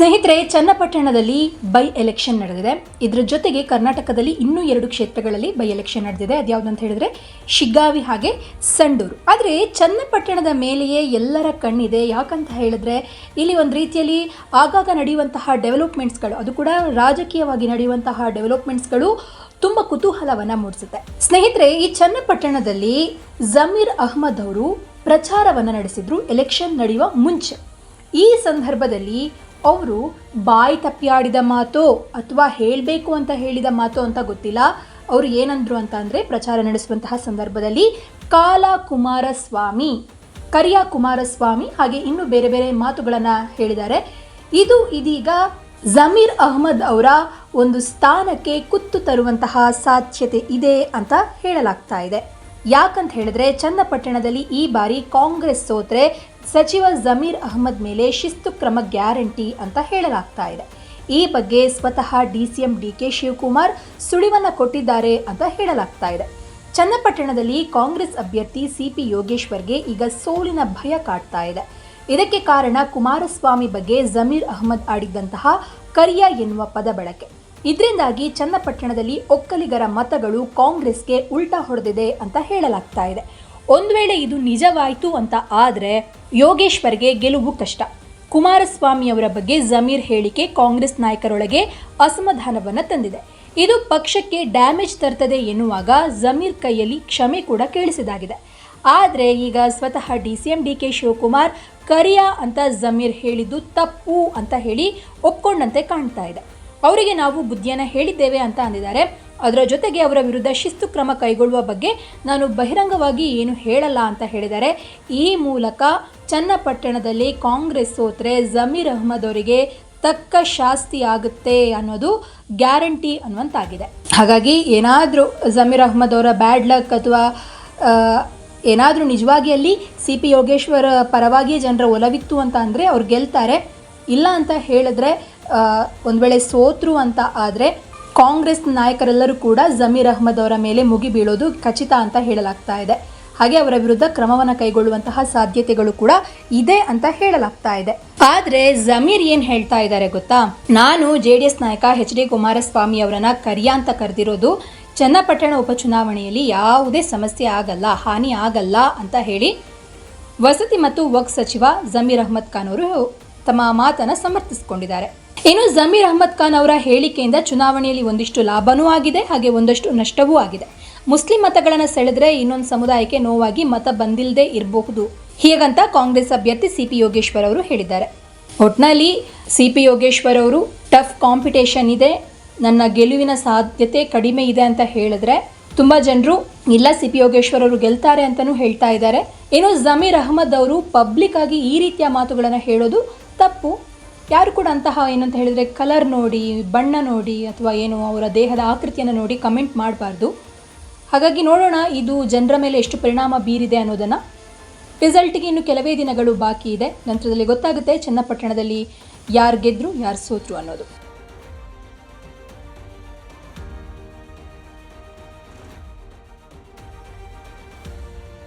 ಸ್ನೇಹಿತರೆ, ಚನ್ನಪಟ್ಟಣದಲ್ಲಿ by election ನಡೆದಿದೆ. ಇದರ ಜೊತೆಗೆ ಕರ್ನಾಟಕದಲ್ಲಿ ಇನ್ನೂ ಎರಡು ಕ್ಷೇತ್ರಗಳಲ್ಲಿ ಬೈ ಎಲೆಕ್ಷನ್ ನಡೆದಿದೆ. ಅದ್ಯಾವುದು ಅಂತ ಹೇಳಿದ್ರೆ, ಶಿಗ್ಗಾವಿ ಹಾಗೆ ಸಂಡೂರು. ಆದರೆ ಚನ್ನಪಟ್ಟಣದ ಮೇಲೆಯೇ ಎಲ್ಲರ ಕಣ್ಣಿದೆ. ಯಾಕಂತ ಹೇಳಿದ್ರೆ, ಇಲ್ಲಿ ಒಂದು ರೀತಿಯಲ್ಲಿ ಆಗಾಗ ನಡೆಯುವಂತಹ ಡೆವಲಪ್ಮೆಂಟ್ಸ್ಗಳು ಅದು ಕೂಡ ರಾಜಕೀಯವಾಗಿ ನಡೆಯುವಂತಹ ಡೆವಲಪ್ಮೆಂಟ್ಸ್ಗಳು ತುಂಬ ಕುತೂಹಲವನ್ನು ಮೂಡಿಸುತ್ತೆ. ಸ್ನೇಹಿತರೆ, ಈ ಚನ್ನಪಟ್ಟಣದಲ್ಲಿ ಜಮೀರ್ ಅಹ್ಮದ್ ಅವರು ಪ್ರಚಾರವನ್ನು ನಡೆಸಿದ್ರು. ಎಲೆಕ್ಷನ್ ನಡೆಯುವ ಮುಂಚೆ. ಈ ಸಂದರ್ಭದಲ್ಲಿ ಅವರು ಬಾಯಿ ತಪ್ಪಿಯಾಡಿದ ಮಾತು ಅಥವಾ ಹೇಳಬೇಕು ಅಂತ ಹೇಳಿದ ಮಾತು ಅಂತ ಗೊತ್ತಿಲ್ಲ. ಅವರು ಏನಂದ್ರು ಅಂತ ಅಂದರೆ ಪ್ರಚಾರ ನಡೆಸುವಂತಹ ಸಂದರ್ಭದಲ್ಲಿ ಕಾಲ ಕುಮಾರಸ್ವಾಮಿ ಕರಿಯ ಕುಮಾರಸ್ವಾಮಿ ಹಾಗೆ ಇನ್ನು ಬೇರೆ ಬೇರೆ ಮಾತುಗಳನ್ನು ಹೇಳಿದ್ದಾರೆ. ಇದು ಇದೀಗ ಜಮೀರ್ ಅಹ್ಮದ್ ಅವರ ಒಂದು ಸ್ಥಾನಕ್ಕೆ ಕುತ್ತು ತರುವಂತಹ ಸಾಧ್ಯತೆ ಇದೆ ಅಂತ ಹೇಳಲಾಗ್ತಾ ಇದೆ. ಯಾಕಂತ ಹೇಳಿದ್ರೆ ಚನ್ನಪಟ್ಟಣದಲ್ಲಿ ಈ ಬಾರಿ ಕಾಂಗ್ರೆಸ್ ಸೋತ್ರೆ ಸಚಿವ ಜಮೀರ್ ಅಹ್ಮದ್ ಮೇಲೆ ಶಿಸ್ತು ಕ್ರಮ ಗ್ಯಾರಂಟಿ ಅಂತ ಹೇಳಲಾಗ್ತಾ ಇದೆ. ಈ ಬಗ್ಗೆ ಸ್ವತಃ D C M D K Shivakumar ಸುಳಿವನ್ನ ಕೊಟ್ಟಿದ್ದಾರೆ ಅಂತ ಹೇಳಲಾಗ್ತಾ ಇದೆ. ಚನ್ನಪಟ್ಟಣದಲ್ಲಿ ಕಾಂಗ್ರೆಸ್ ಅಭ್ಯರ್ಥಿ ಸಿಪಿ ಯೋಗೇಶ್ವರ್ಗೆ ಈಗ ಸೋಲಿನ ಭಯ ಕಾಡ್ತಾ ಇದೆ. ಇದಕ್ಕೆ ಕಾರಣ ಕುಮಾರಸ್ವಾಮಿ ಬಗ್ಗೆ ಜಮೀರ್ ಅಹಮದ್ ಆಡಿದ್ದಂತಹ ಕರಿಯ ಎನ್ನುವ ಪದ ಬಳಕೆ ಇದರಿಂದಾಗಿ ಚನ್ನಪಟ್ಟಣದಲ್ಲಿ ಒಕ್ಕಲಿಗರ ಮತಗಳು ಕಾಂಗ್ರೆಸ್ಗೆ ಉಲ್ಟಾ ಹೊಡೆದಿದೆ ಅಂತ ಹೇಳಲಾಗ್ತಾ ಇದೆ. ಒಂದು ವೇಳೆ ಇದು ನಿಜವಾಯಿತು ಅಂತ ಆದರೆ ಯೋಗೇಶ್ವರ್ಗೆ ಗೆಲುವು ಕಷ್ಟ. ಕುಮಾರಸ್ವಾಮಿ ಅವರ ಬಗ್ಗೆ ಜಮೀರ್ ಹೇಳಿಕೆ ಕಾಂಗ್ರೆಸ್ ನಾಯಕರೊಳಗೆ ಅಸಮಾಧಾನವನ್ನು ತಂದಿದೆ. ಇದು ಪಕ್ಷಕ್ಕೆ ಡ್ಯಾಮೇಜ್ ತರ್ತದೆ ಎನ್ನುವಾಗ ಜಮೀರ್ ಕೈಯಲ್ಲಿ ಕ್ಷಮೆ ಕೂಡ ಕೇಳಿಸಿದಾಗಿದೆ. ಆದರೆ ಈಗ ಸ್ವತಃ D C M D K Shivakumar ಕರಿಯಾ ಅಂತ ಜಮೀರ್ ಹೇಳಿದ್ದು ತಪ್ಪು ಅಂತ ಹೇಳಿ ಒಪ್ಕೊಂಡಂತೆ ಕಾಣ್ತಾ ಇದೆ. ಅವರಿಗೆ ನಾವು ಬುದ್ಧಿಯನ್ನು ಹೇಳಿದ್ದೇವೆ ಅಂತ ಅಂದಿದ್ದಾರೆ. ಅದರ ಜೊತೆಗೆ ಅವರ ವಿರುದ್ಧ ಶಿಸ್ತು ಕ್ರಮ ಕೈಗೊಳ್ಳುವ ಬಗ್ಗೆ ನಾನು ಬಹಿರಂಗವಾಗಿ ಏನು ಹೇಳಲ್ಲ ಅಂತ ಹೇಳಿದ್ದಾರೆ. ಈ ಮೂಲಕ ಚನ್ನಪಟ್ಟಣದಲ್ಲಿ ಕಾಂಗ್ರೆಸ್ ಸೋತ್ರೆ ಜಮೀರ್ ಅಹ್ಮದ್ ಅವರಿಗೆ ತಕ್ಕ ಶಾಸ್ತಿ ಆಗುತ್ತೆ ಅನ್ನೋದು ಗ್ಯಾರಂಟಿ ಅನ್ನುವಂತಾಗಿದೆ. ಹಾಗಾಗಿ ಏನಾದರೂ ಜಮೀರ್ ಅಹ್ಮದ್ ಅವರ ಬ್ಯಾಡ್ ಲಕ್ ಅಥವಾ ಏನಾದರೂ ನಿಜವಾಗಿ ಅಲ್ಲಿ ಸಿ ಪಿ ಯೋಗೇಶ್ವರ ಪರವಾಗಿ ಜನರ ಒಲವಿತ್ತು ಅಂತ ಅಂದರೆ ಅವ್ರು ಗೆಲ್ತಾರೆ. ಇಲ್ಲ ಅಂತ ಹೇಳಿದ್ರೆ ಒಂದು ವೇಳೆ ಸೋತರು ಅಂತ ಆದರೆ ಕಾಂಗ್ರೆಸ್ ನಾಯಕರೆಲ್ಲರೂ ಕೂಡ ಜಮೀರ್ ಅಹ್ಮದ್ ಅವರ ಮೇಲೆ ಮುಗಿಬೀಳೋದು ಖಚಿತ ಅಂತ ಹೇಳಲಾಗ್ತಾ ಇದೆ. ಹಾಗೆ ಅವರ ವಿರುದ್ಧ ಕ್ರಮವನ್ನು ಕೈಗೊಳ್ಳುವಂತಹ ಸಾಧ್ಯತೆಗಳು ಕೂಡ ಇದೆ ಅಂತ ಹೇಳಲಾಗ್ತಾ ಇದೆ. ಆದರೆ ಜಮೀರ್ ಏನು ಹೇಳ್ತಾ ಇದ್ದಾರೆ ಗೊತ್ತಾ? ನಾನು ಜೆ ಡಿ ಎಸ್ ನಾಯಕ ಎಚ್ ಡಿ ಕುಮಾರಸ್ವಾಮಿ ಅವರನ್ನ ಕರಿಯ ಅಂತ ಕರೆದಿರೋದು ಚನ್ನಪಟ್ಟಣ ಉಪಚುನಾವಣೆಯಲ್ಲಿ ಯಾವುದೇ ಸಮಸ್ಯೆ ಆಗಲ್ಲ, ಹಾನಿ ಆಗಲ್ಲ ಅಂತ ಹೇಳಿ ವಸತಿ ಮತ್ತು ವಕ್ ಸಚಿವ ಜಮೀರ್ ಅಹ್ಮದ್ ಖಾನ್ ಅವರು ತಮ್ಮ ಮಾತನ್ನು ಸಮರ್ಥಿಸಿಕೊಂಡಿದ್ದಾರೆ. ಇನ್ನು ಜಮೀರ್ ಅಹ್ಮದ್ ಖಾನ್ ಅವರ ಹೇಳಿಕೆಯಿಂದ ಚುನಾವಣೆಯಲ್ಲಿ ಒಂದಿಷ್ಟು ಲಾಭನೂ ಆಗಿದೆ, ಹಾಗೆ ಒಂದಷ್ಟು ನಷ್ಟವೂ ಆಗಿದೆ. ಮುಸ್ಲಿಂ ಮತಗಳನ್ನು ಸೆಳೆದ್ರೆ ಇನ್ನೊಂದು ಸಮುದಾಯಕ್ಕೆ ನೋವಾಗಿ ಮತ ಬಂದಿಲ್ಲದೆ ಇರಬಹುದು. ಹೀಗಂತ ಕಾಂಗ್ರೆಸ್ ಅಭ್ಯರ್ಥಿ ಸಿ ಪಿ ಯೋಗೇಶ್ವರ್ ಅವರು ಹೇಳಿದ್ದಾರೆ. ಒಟ್ನಲ್ಲಿ ಸಿ ಪಿ ಯೋಗೇಶ್ವರ್ ಅವರು, ಟಫ್ ಕಾಂಪಿಟೇಷನ್ ಇದೆ, ನನ್ನ ಗೆಲುವಿನ ಸಾಧ್ಯತೆ ಕಡಿಮೆ ಇದೆ ಅಂತ ಹೇಳಿದ್ರೆ, ತುಂಬ ಜನರು, ಇಲ್ಲ ಸಿ ಪಿ ಯೋಗೇಶ್ವರ್ ಅವರು ಗೆಲ್ತಾರೆ ಅಂತಲೂ ಹೇಳ್ತಾ ಇದ್ದಾರೆ. ಇನ್ನು ಜಮೀರ್ ಅಹಮದ್ ಅವರು, ಪಬ್ಲಿಕ್ ಆಗಿ ಈ ರೀತಿಯ ಮಾತುಗಳನ್ನು ಹೇಳೋದು ತಪ್ಪು. ಯಾರು ಕೂಡ ಅಂತಹ ಏನಂತ ಹೇಳಿದರೆ ಕಲರ್ ನೋಡಿ, ಬಣ್ಣ ನೋಡಿ ಅಥವಾ ಏನು ಅವರ ದೇಹದ ಆಕೃತಿಯನ್ನು ನೋಡಿ ಕಮೆಂಟ್ ಮಾಡಬಾರ್ದು. ಹಾಗಾಗಿ ನೋಡೋಣ ಇದು ಜನರ ಮೇಲೆ ಎಷ್ಟು ಪರಿಣಾಮ ಬೀರಿದೆ ಅನ್ನೋದನ್ನು. ರಿಸಲ್ಟ್ಗೆ ಇನ್ನು ಕೆಲವೇ ದಿನಗಳು ಬಾಕಿ ಇದೆ. ನಂತರದಲ್ಲಿ ಗೊತ್ತಾಗುತ್ತೆ ಚನ್ನಪಟ್ಟಣದಲ್ಲಿ ಯಾರು ಗೆದ್ದರು ಯಾರು ಸೋತರು ಅನ್ನೋದು.